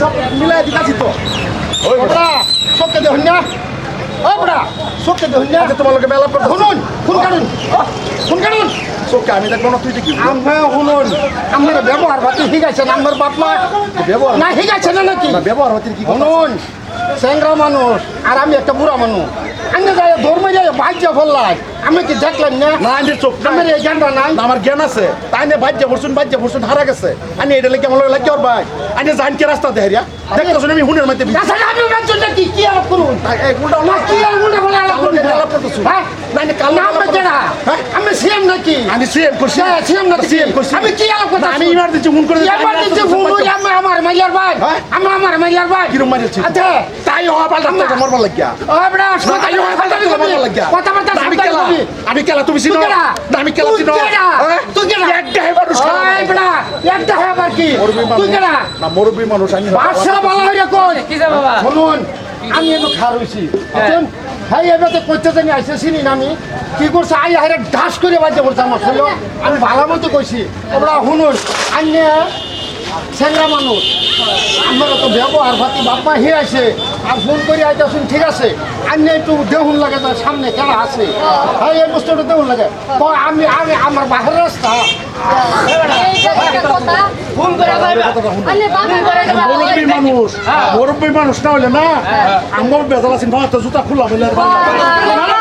সব মিলাই দিতাছি তো। বড়া সবকে দেখুন না। ও বড়া সবকে দেখুন না। আচ্ছা তোমার লোকে মেলা করতে শুনুন ফোন কাটুন ফোন কাটুন চোখকে আমি দেখব না তুই দেখি। আমরা শুনুন। আমরা ব্যবহার ভাতি শিখাইছেন আমার বাপ মা? ব্যবহার না শিখাইছে না নাকি? ব্যবহার হতে কি? শুনুন স্যাংরা মানুষ আর আমি একটা বুড়া মানুষ। আমি ধর্মে যাই ভাজ্য ফেললাই আমি কি দেখলেন না? না আইনের চোখ। আমার এই জ্ঞানটা নাই। আমার জ্ঞান আছে। তাই না বাজ্যা পড়ছুন বাজ্যা পড়ছুন হারা গেছে। আমি এটা লেগে আমার লাগে ওর ভাই। আমি জান কে রাস্তা দেহেরিয়া দেখতেছ আমি হুনের মধ্যে আমি জন্য কি কি আলাপ করুন? উল্টা না কি আর উল্টা বলে আলাপ করুন? আলাপ করতেছো। হ্যাঁ? না, কালো না, আমরা করতেছো। হ্যাঁ? আমি সিএম নাকি? আমি সিএম করছি। হ্যাঁ, CM নাকি? সিএম করছি। আমি কি আলাপ করতেছি? না, আমি ইমার্জেন্সি ফোন করে দিচ্ছে ফোন ওই আমার আমার ভাই হ্যাঁ? আমার আমার ভাই কিরম মারিয়েছি? আচ্ছা তাই হওয়া পাল্টা আমরা- মরবার লাগিয়া ও বড়া না, তাই হওয়া পাল্টা মরবার লাগিয়া না, আমি কেলা আমি কেলা তুমি চিনো? না আমি কেলা চিনো? হ্যাঁ? তুই কেডা? একটা হে মানুষ কেলা। ওই বড়া, একটা হয়ে আবার কি? তুই কেডা? না মুরব্বি মানুষ আমি বাদশা ভালো হইরে কই? কিসে বাবা? শুনুন, আমি খার হইছি। বুঝছেন? ভাই এবারে কইতে জানি আইছে চিনি না আমি কি করছে আই হারে ঢাস করে বাজে বলছে আমার আমি ভালো মতো কইছি ওরা শুনুন আন্যে স্যাংরা মানুষ। আমার তো ব্যবহার ভাতি বাপ্পা হে আছে। আর ফোন করে আইতাছুন ঠিক আছে। আন্যে একটু দেহুন লাগে তার সামনে কেন আছে। হ্যাঁ এই বস্তুটা দেহুন লাগে। তো আমি আমি আমার বাহির রাস্তা। ফোন করে কইবা আলে বাবা করে মুরব্বি মানুষ মুরব্বি মানুষ না হলে না আমার বেজাল আছেন জুতা খোলা বলে বাবা।